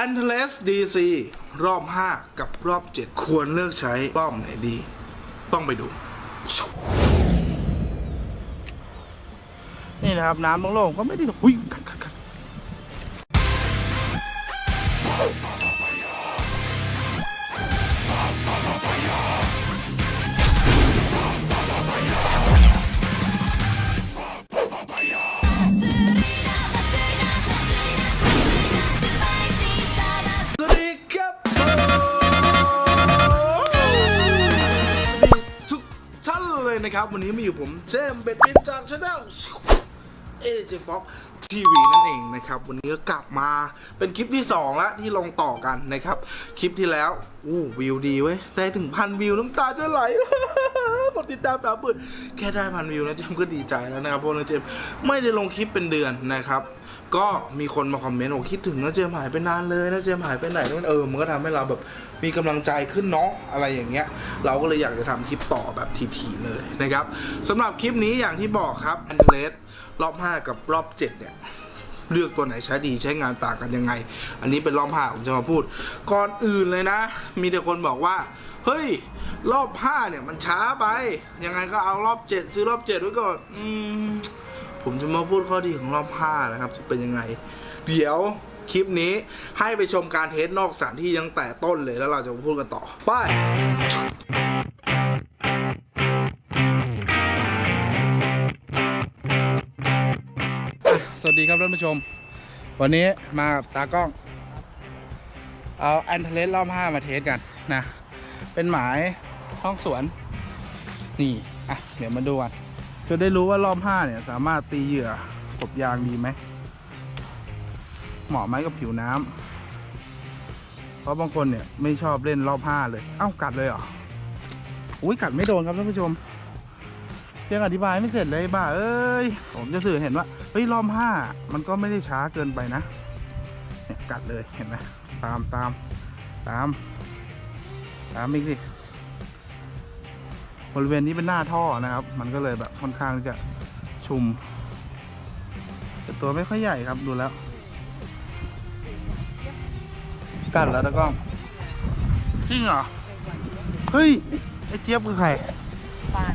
อันเทเลสดีซีรอบ 5 กับรอบ 7 ควรเลือกใช้ป้อมไหนดี ต้องไปดู นี่นะครับ น้ำโล่งๆก็ไม่ได้หุ้ย วันนี้มาอยู่ผมเจมส์เบดบินจากชาแนลเอเจฟ็อก ทีวีนั่นเองนะครับ วันนี้ก็กลับมาเป็นคลิปที่2แล้วที่ลงต่อกันนะครับ คลิปที่แล้วอู้วิวดีเว้ยได้ถึงพันวิวน้ำตาจะไหลกดติดตามสามปืนแค่ได้พันวิวนะเจมก็ดีใจแล้วนะครับเพราะเจมไม่ได้ลงคลิปเป็นเดือนนะครับ ก็มีคนมาคอมเมนต์บอกคิดถึงนะเจมหายไปนานเลยนะเจมหายไปไหนนู่นเออมันก็ทำให้เราแบบมีกำลังใจขึ้นเนาะอะไรอย่างเงี้ย เราก็เลยอยากจะทำคลิปต่อแบบทีๆเลยนะครับสำหรับคลิปนี้อย่างที่บอกครับอันเดเลส รอบ 5 กับรอบ 7 เนี่ยเลือกตัวไหนใช้ดีใช้งานต่างกันยังไง อันนี้เป็นรอบห้าผมจะมาพูด ก่อนอื่นเลยนะ มีแต่คนบอกว่า เฮ้ย รอบห้าเนี่ยมันช้าไป ยังไงก็เอารอบเจ็ดซื้อรอบเจ็ดไว้ก่อนอืมผมจะมาพูดข้อดีของรอบห้านะครับจะเป็นยังไง เดี๋ยวคลิปนี้ให้ไปชมการเทสนอกสถานที่ยังแต่ต้นเลยแล้วเราจะพูดกันต่อ ไป สวัสดีครับท่านผู้ชม วันนี้มากับตากล้อง เอาแอนเทเลสรอบห้ามาเทสกันนะ เป็นหมายห้องสวน นี่ อะ เดี๋ยวมาดูกันจะได้รู้ว่ารอบห้าเนี่ย สามารถตีเหยื่อกบยางดีไหม เหมาะไหมกับผิวน้ำ เพราะบางคนเนี่ยไม่ชอบเล่นรอบห้าเลย เอ้ากัดเลยเหรอ อุ้ยกัดไม่โดนครับท่านผู้ชม ยังอธิบายไม่เสร็จเลยบ้าเอ้ยผมจะสื่อเห็นว่าเฮ้ยรอบห้ามันก็ไม่ได้ช้าเกินไปนะเนี่ยกัดเลยเห็นไหมตามตามตามตามอีกสิบริเวณนี้เป็นหน้าท่อนะครับ มันก็เลยแบบค่อนข้างจะชุมแต่ตัวไม่ค่อยใหญ่ครับดูแล้วกัดแล้วตะก้องจริงเหรอเฮ้ยไอ้เจี๊ยบคือใครบ้าน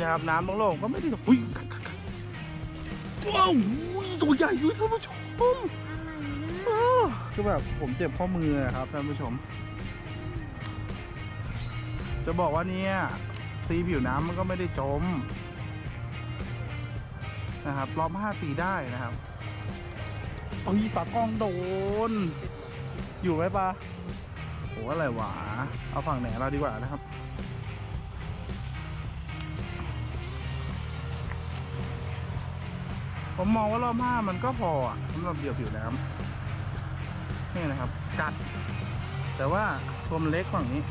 นี่นะครับน้ำโล่งๆก็ไม่ได้อุ้ยกัดกัดกัดว้าวอุ้ยตัวใหญ่ด้วยท่านผู้ชมอ้าวคือแบบผมเจ็บข้อมือครับท่านผู้ชม จะบอกว่าเนี่ยตีผิวน้ำมันก็ไม่ได้จม นะครับรอบห้าตีได้นะครับเอ้ยตากล้องโดน อยู่ไหมปะโหอะไรหวะเอาฝั่งไหนเราดีกว่านะครับ ผมมองว่ารอบห้ามันก็พอสำหรับเหยื่อผิวน้ำนี่นะครับ กัด แต่ว่าตัวมันเล็กฝั่งนี้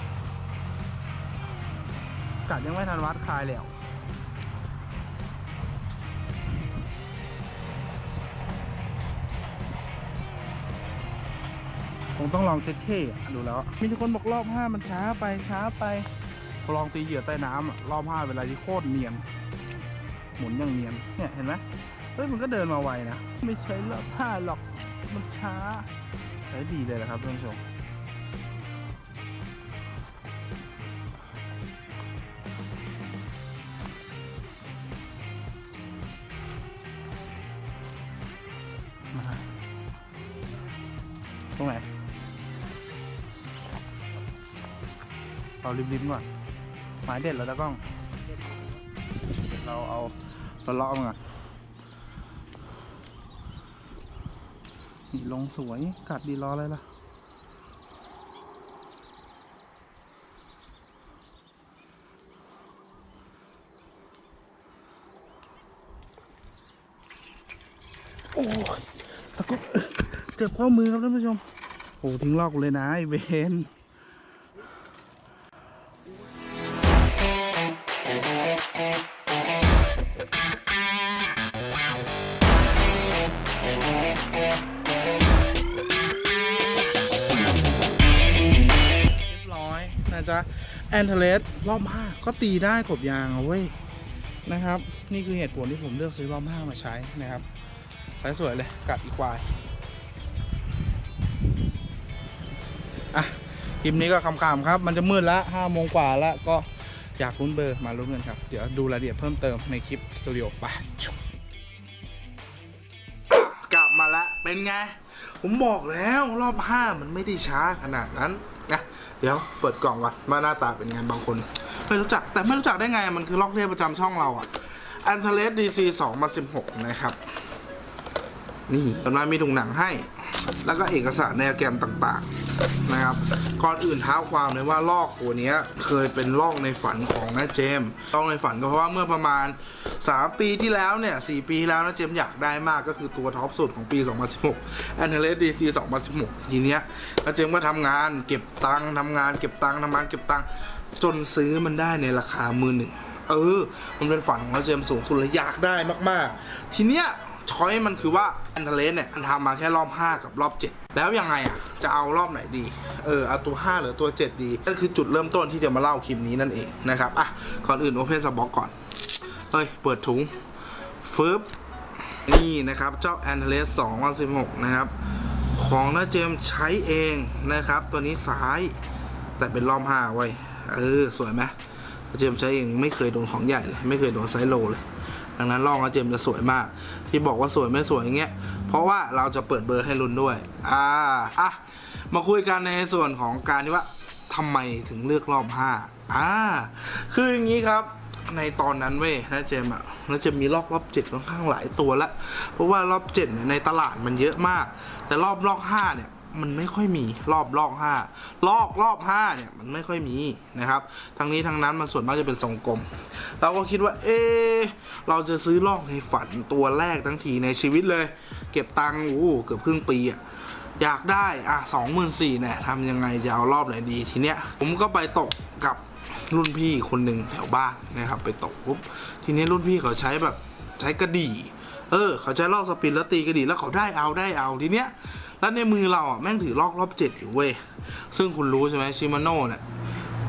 กัดยังไม่ทันวัดคลายแล้วคงต้องลองเช็ดเข้อดูแล้ว มีทุกคนบอกรอบห้ามันช้าไปช้าไปลองตีเหยื่อใต้น้ำรอบห้าเวลาที่โคตรเนียน หมุนอย่างเนียนเนี่ยเห็นไหม ฮ้ยมันก็เดินมาไวนะ ไม่ใช่รอบห้าหรอกมันช้าใช้ดีเลยนะครับท่านผู้ชมตรงไหนเอาริมๆก่อนหมายเด็ดแล้วตะกล้อง เราเอาตะเลาะมันก่อน นี่ลงสวย กัดดีรออเลยล่ะ โอ้ยตะก็เจ็บข้อมือครับท่านผู้ชม โอ้ทิ้งลอกเลยนะไอเบน อนเทเลสรอบห้าก็ตีได้กบยางเอาเว้ยนะครับ นี่คือเหตุผลที่ผมเลือกซื้อรอบห้ามาใช้นะครับสายสวยเลยกับอีควายอะคลิปนี้ก็คำๆครับ มันจะมืดล้วห้าโมงกว่าล้วก็อยากลุ้นเบอร์มาลุ้นกันครับ เดี๋ยวดูรายละเอียดเพิ่มเติมในคลิปสตูดิโอไปกลับมาล้วเป็นไง ผมบอกแล้วรอบห้ามันไม่ได้ช้าขนาดนั้นนะเดี๋ยวเปิดกล่องก่อนมาหน้าตาเป็นไงบางคนไม่รู้จักแต่ไม่รู้จักได้ไงมันคือล็อกเทพประจำช่องเราอะอันเทเลสดีซีสองมาสิบหกนะครับ นี่ตอนนั้นมีถุงหนังให้ แล้วก็เอกสารในแกรมต่างๆนะครับ ก่อนอื่นเท้าความเลยว่าลอกตัวนี้เคยเป็นลอกในฝันของน้าเจมส์ลอกในฝันก็เพราะว่าเมื่อประมาณ 3 ปีที่แล้วเนี่ย4ปีที่แล้วนะเจมส์อยากได้มากก็คือตัวท็อปสุดของปี 2016 a n t e l e s DC 2016 ทีเนี้ยแล้วเจมส์ก็ทำงานเก็บตังค์ทำงานเก็บตังค์ทำงานเก็บตังค์จนซื้อมันได้ในราคามือหนึ่งเออ มันเป็นฝันของเราเจมส์สูงสุดเลยอยากได้มาก ๆ ทีเนี้ย ช้อยมันคือว่าอันเทเลสเนี่ยมันทำมาแค่รอบ 5 กับรอบ 7 แล้วยังไงอะ จะเอารอบไหนดี เออ เอาตัว 5 หรือตัว 7 ดี นั่นคือจุดเริ่มต้นที่จะมาเล่าคลิปนี้นั่นเองนะครับ อะ ก่อนอื่นโอเพนสบ็อกก่อนเฮ้ย เปิดถุงฟึบนี่นะครับ เจ้า a n t e l e s 216นะครับ ของน้าเจมใช้เองนะครับ ตัวนี้ซ้ายแต่เป็นรอบ5ไว้ เออ สวยไหมน้าเจมใช้เองไม่เคยโดนของใหญ่เลย ไม่เคยโดนไซส์โลเลย ดังนั้นลองแล้วเจมจะสวยมาก ที่บอกว่าสวยไม่สวยอย่างเงี้ยเพราะว่าเราจะเปิดเบอร์ให้ลุ้นด้วย อ่าอะมาคุยกันในส่วนของการที่ว่าทำไมถึงเลือกรอบ5อ่าคืออย่างนี้ครับในตอนนั้นเว้ยนะเจมอะนะเจมมีรอบรอบเจ็ดค่อนข้างหลายตัวละเพราะว่ารอบเจ็ดเนี่ยในตลาดมันเยอะมาก แต่รอบรอบห้าเนี่ย มันไม่ค่อยมีรอบรอบห้าลอกรอบห้าเนี่ยมันไม่ค่อยมีนะครับทั้งนี้ทั้งนั้นมันส่วนมากจะเป็นทรงกลม เราก็คิดว่า เอะเราจะซื้อลอกในฝันตัวแรกทั้งทีในชีวิตเลย เก็บตังค์โอ้เกือบครึ่งปีอะอยากได้อะสองหมื่นสี่เนี่ยทำยังไงจะเอารอบไหนดีทีเนี้ยผมก็ไปตกกับรุ่นพี่คนหนึ่งแถวบ้านนะครับ ไปตกปุ๊บทีนี้รุ่นพี่เขาใช้แบบใช้กระดี่เออ เขาใช้ลอกสปินแล้วตีกระดี่แล้วเขาได้เอาได้เอาทีเนี้ย แล้วในมือเราอะแม่งถือลอกรอบเจ็ดอยู่เว้ย ซึ่งคุณรู้ใช่ไหมชิมาโน่เนี่ย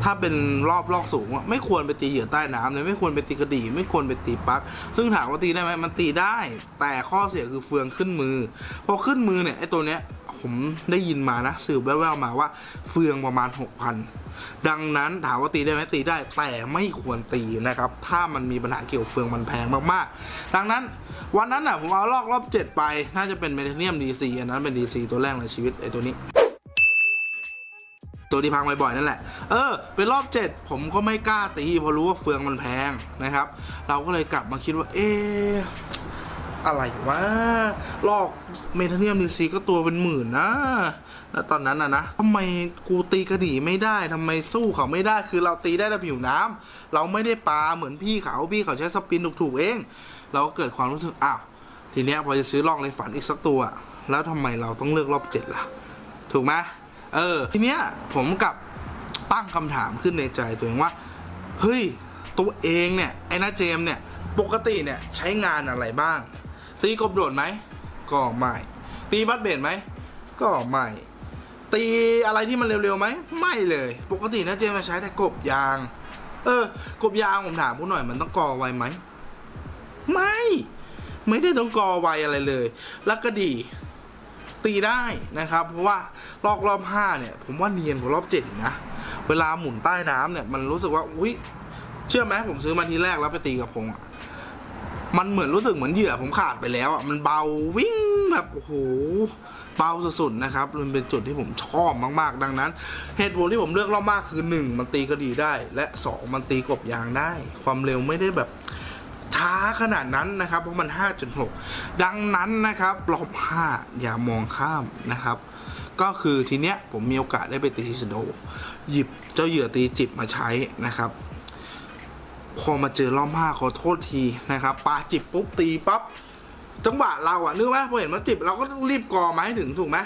ถ้าเป็นรอบลอกสูงอะไม่ควรไปตีเหยื่อใต้น้ำเลยไม่ควรไปตีกระดี่ไม่ควรไปตีปัก ซึ่งถามว่าตีได้ไหมมันตีได้ แต่ข้อเสียคือเฟืองขึ้นมือ พอขึ้นมือเนี่ยไอ้ตัวเนี้ย ผมได้ยินมานะสืบแว่วๆมาว่าเฟืองประมาณ 6,000 ดังนั้นถามว่าตีได้ไหมตีได้แต่ไม่ควรตีนะครับ ถ้ามันมีปัญหาเกี่ยวกับเฟืองมันแพงมากๆ ดังนั้นวันนั้นอะผมเอาลอกรอบ 7 ไป น่าจะเป็นเมทเนียม DC อันนั้นเป็น DC ตัวแรกในชีวิตไอ้ตัวนี้ตัวที่พังบ่อยๆนั่นแหละ เออ เป็นรอบเจ็ดผมก็ไม่กล้าตีเพราะรู้ว่าเฟืองมันแพงนะครับ เราก็เลยกลับมาคิดว่า เอ๊ อะไรวะลอกเมทเนียมดีซีก็ตัวเป็นหมื่นนะแล้วตอนนั้นนะนะทำไมกูตีกระดี่ไม่ได้ทำไมสู้เขาไม่ได้คือเราตีได้แต่ผิวน้ำเราไม่ได้ปลาเหมือนพี่เขาพี่เขาใช้สปินถูกๆเอง เราก็เกิดความรู้สึกอ้าวทีเนี้ยพอจะซื้อลอกในฝันอีกสักตัว แล้วทำไมเราต้องเลือกรอบเจ็ดล่ะ ถูกไหมเออ ทีเนี้ยผมกับตั้งคำถามขึ้นในใจตัวเองว่าเฮ้ยตัวเองเนี่ยไอ้นาเจมเนี่ยปกติเนี่ยใช้งานอะไรบ้าง ตีกบโดดไหม ก็ไม่ ตีบัตเบดไหม ก็ไม่ ตีอะไรที่มันเร็วๆไหม ไม่เลย ปกตินะเจมส์จะใช้แต่กบยาง เออ กบยางผมถามผู้หน่อยมันต้องกอไวไหม ไม่ ไม่ได้ต้องกอไวอะไรเลย แล้วก็ดี ตีได้นะครับ เพราะว่ารอบรอบห้าเนี่ย ผมว่าเนียนกว่ารอบเจ็ดนะ เวลาหมุนใต้น้ำเนี่ย มันรู้สึกว่า อุ้ยเชื่อไหมผมซื้อมาทีแรกแล้วไปตีกับพงอะ มันเหมือนรู้สึกเหมือนเหยื่อผมขาดไปแล้วอะมันเบาวิ่งแบบโอ้โหเบาสุดๆนะครับมันเป็นจุดที่ผมชอบมากๆ ดังนั้นเหตุผลที่ผมเลือกรอบมากคือหนึ่งมันตีกระดีได้ และสองมันตีกบยางได้ ความเร็วไม่ได้แบบช้าขนาดนั้นนะครับ เพราะมัน 5.6 ดังนั้นนะครับรอบ 5 อย่ามองข้ามนะครับ ก็คือทีเนี้ยผมมีโอกาสได้ไปตีชิโดหยิบเจ้าเหยื่อตีจิบมาใช้นะครับ พอมาเจอรอบห้าขอโทษทีนะครับปาจิบปุ๊บตีปั๊บจังหวะเราอะนึกไหมพอเห็นมันจิบเราก็ต้องรีบกอมาให้ถึงถูกไหม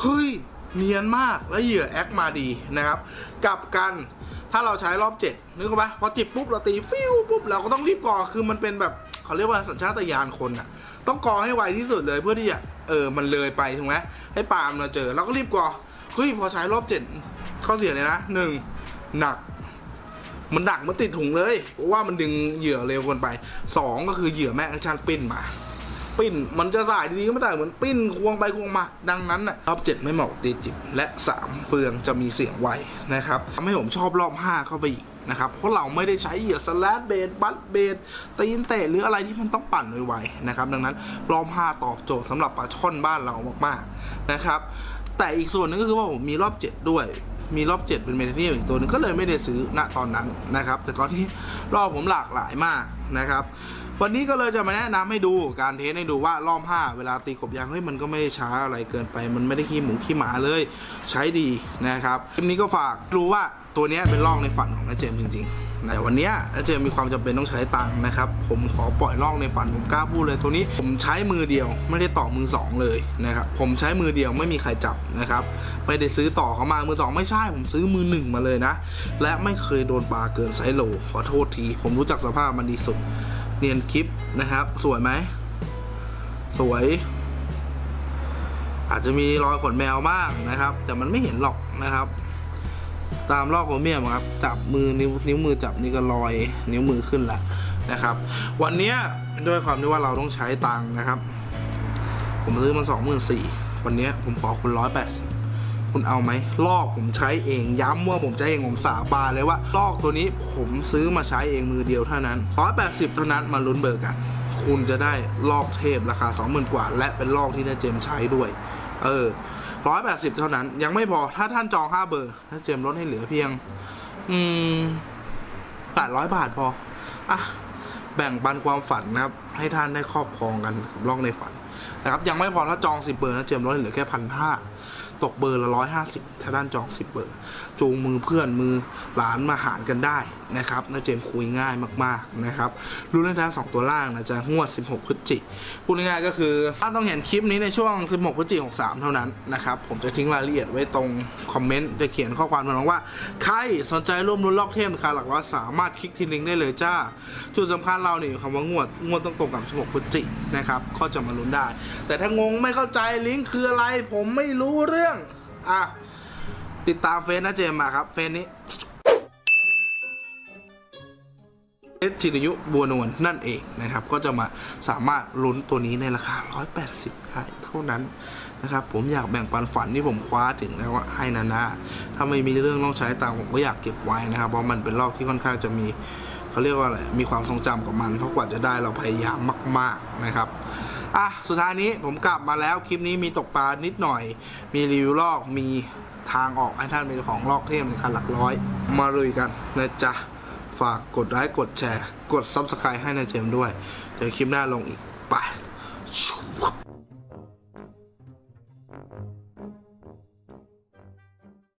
เฮ้ยเนียนมากแล้วเหยื่อแอคมาดีนะครับกลับกันถ้าเราใช้รอบเจ็ดนึกออกปะพอจิบปุ๊บเราตีฟิวปุ๊บเราก็ต้องรีบกอคือมันเป็นแบบเขาเรียกว่าสัญชาตญาณคนอะต้องกอให้ไวที่สุดเลยเพื่อที่จะเออมันเลยไปถูกไหมให้ปามเราเจอเราก็รีบกอเฮ้ยพอใช้รอบเจ็ดข้อเสียเลยนะหนึ่งหนัก มันดักมันติดถุงเลยเพราะว่ามันดึงเหยื่อเร็วเกินไปสองก็คือเหยื่อแม่งชั่นปิ้นมา ปิ้นมันจะสายดีๆก็ไม่ได้เหมือนปิ้นควงไปควงมา ดังนั้นนะรอบเจ็ดไม่เหมาะตีจิบและสามเฟืองจะมีเสียงไวนะครับทำให้ผมชอบรอบห้าเข้าไปอีกนะครับเพราะเราไม่ได้ใช้เหยื่อสแลดเบดบัตเบดตีนเตะหรืออะไรที่มันต้องปั่นไวๆนะครับดังนั้นรอบห้าตอบโจทย์สำหรับปลาช่อนบ้านเรามากๆนะครับแต่อีกส่วนหนึงก็คือว่าผมมีรอบเจ็ดด้วย มีรอบ 7 เป็นเมทัลเนียอีกตัวนึงก็เลยไม่ได้ซื้อณตอนนั้นนะครับ แต่ตอนที่รอบผมหลากหลายมากนะครับ วันนี้ก็เลยจะมาแนะนำให้ดูการเทสให้ดูว่ารอบ5เวลาตีกบยางเฮ้ยมันก็ไม่ได้ช้าอะไรเกินไป มันไม่ได้ขี้หมูขี้หมาเลย ใช้ดีนะครับคลิปนี้ก็ฝากรู้ว่า ตัวนี้เป็นล่องในฝันของนาเจมจริงๆแต่วันนี้นาเจมมีความจำเป็นต้องใช้ตังค์นะครับ ผมขอปล่อยล่องในฝันผมกล้าพูดเลย ตัวนี้ผมใช้มือเดียว ไม่ได้ต่อมือสองเลยนะครับ ผมใช้มือเดียวไม่มีใครจับนะครับ ไม่ได้ซื้อต่อเขามามือสองไม่ใช่ ผมซื้อมือหนึ่งมาเลยนะ และไม่เคยโดนปลาเกินไซส์โล ขอโทษที ผมรู้จักสภาพมันดีสุด เนียนคลิปนะครับ สวยไหม สวยอาจจะมีรอยขนแมวบ้างนะครับ แต่มันไม่เห็นหรอกนะครับ ตามลอกของเมียมครับ จับมือนิ้วนิ้วมือจับนี่ก็รอยนิ้วมือขึ้นแล้วนะครับ วันนี้ด้วยความที่ว่าเราต้องใช้ตังค์นะครับ ผมซื้อมาสองหมื่นสี่วันนี้ผมขอคุณร้อยแปดสิบคุณเอาไหมลอกผมใช้เองย้ำว่าผมใช้เองผมสาบานเลยว่า ลอกตัวนี้ผมซื้อมาใช้เองมือเดียวเท่านั้นร้อยแปดสิบเท่านั้นมาลุ้นเบอร์กัน คุณจะได้ลอกเทพราคาสองหมื่นกว่า และเป็นลอกที่น้าเจมใช้ด้วย เออ ร้อยแปดสิบเท่านั้น ยังไม่พอถ้าท่านจองห้าเบอร์ถ้าเจมลดให้เหลือเพียง อืมแปดร้อยบาทพอ อะ แบ่งปันความฝันนะครับ ให้ท่านได้ครอบครองกันกับล่องในฝันนะครับ ยังไม่พอถ้าจองสิบเบอร์นะเจมส์ร้เหลือแค่พันห้า ตกเบอร์ละร้อยห้าสิบถ้าด้านจองสิบเบอร์ จูงมือเพื่อนมือหลานมาหารกันได้นะครับนะเจมคุยง่ายมากๆนะครับรุ่นในท้ายสองตัวล่างนะจะงวด 16 พฤศจิพูดง่ายๆก็คือถ้าต้องเห็นคลิปนี้ในช่วง 16 พฤศจิ63 เท่านั้นนะครับ ผมจะทิ้งรายละเอียดไว้ตรงคอมเมนต์ จะเขียนข้อความมาบอกว่า ใครสนใจร่วมรุ้นล็อกเทมราคาหลักร้อยสามารถคลิกที่ลิงก์ได้เลยจ้า จุดสำคัญเราเนี่ยคำว่างวดงวดต้องตรงกับ 16 พฤศจินะครับก็จะมาลุ้นได้ แต่ถ้างงไม่เข้าใจลิงก์คืออะไร ผมไม่รู้เรื่องอะ ติดตามเฟซนะเจมมาครับ เฟซนี้เอสจิรยุบัวนวลนั่นเองนะครับ ก็จะมาสามารถลุ้นตัวนี้ในราคา 180ได้เท่านั้นนะครับ ผมอยากแบ่งปันฝันที่ผมคว้าถึงแล้วว่าให้นานาถ้าไม่มีเรื่องต้องใช้ตังค์ผมก็อยากเก็บไว้นะครับ เพราะมันเป็นรอบที่ค่อนข้างจะมีเขาเรียกว่าอะไรมีความทรงจำกับมันเพราะกว่าจะได้เราพยายามมาก ๆนะครับ อะสุดท้ายนี้ผมกลับมาแล้วคลิปนี้มีตกปลานิดหน่อย มีรีวิวลอกมีทางออกให้ท่านเป็นของลอกเทพในคันหลักร้อย มาลุยกันนะจ๊ะ ฝากกดไลค์กดแชร์ กดซับสไครต์ให้นายเจมด้วย เดี๋ยวคลิปหน้าลงอีกไป